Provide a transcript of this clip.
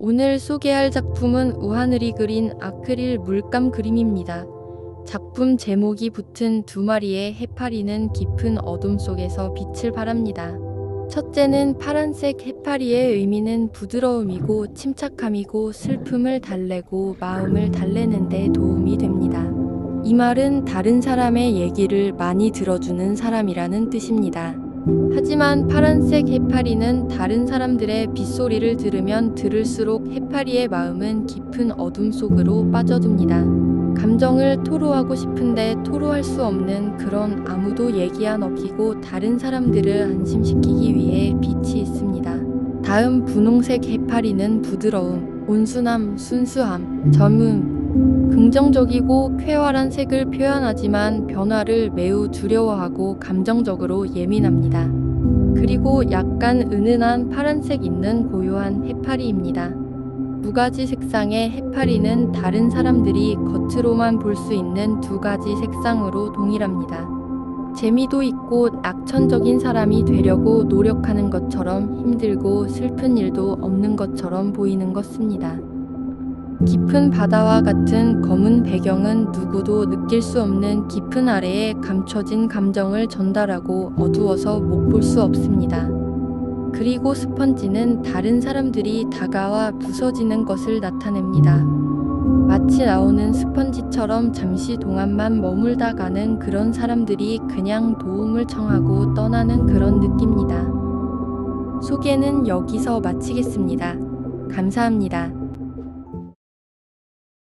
오늘 소개할 작품은 우하늘이 그린 아크릴 물감 그림입니다. 작품 제목이 붙은 두 마리의 해파리는 깊은 어둠 속에서 빛을 발합니다. 첫째는 파란색 해파리의 의미는 부드러움이고 침착함이고 슬픔을 달래고 마음을 달래는 데 도움이 됩니다. 이 말은 다른 사람의 얘기를 많이 들어주는 사람이라는 뜻입니다. 하지만 파란색 해파리는 다른 사람들의 빗소리를 들으면 들을수록 해파리의 마음은 깊은 어둠 속으로 빠져듭니다. 감정을 토로하고 싶은데 토로할 수 없는 그런 아무도 얘기 안 어기고 다른 사람들을 안심시키기 위해 빛이 있습니다. 다음 분홍색 해파리는 부드러움, 온순함, 순수함, 젊음, 긍정적이고 쾌활한 색을 표현하지만 변화를 매우 두려워하고 감정적으로 예민합니다. 그리고 약간 은은한 파란색 있는 고요한 해파리입니다. 두 가지 색상의 해파리는 다른 사람들이 겉으로만 볼 수 있는 두 가지 색상으로 동일합니다. 재미도 있고 낙천적인 사람이 되려고 노력하는 것처럼 힘들고 슬픈 일도 없는 것처럼 보이는 것입니다. 깊은 바다와 같은 검은 배경은 누구도 느낄 수 없는 깊은 아래에 감춰진 감정을 전달하고 어두워서 못 볼 수 없습니다. 그리고 스펀지는 다른 사람들이 다가와 부서지는 것을 나타냅니다. 마치 나오는 스펀지처럼 잠시 동안만 머물다 가는 그런 사람들이 그냥 도움을 청하고 떠나는 그런 느낌입니다. 소개는 여기서 마치겠습니다. 감사합니다.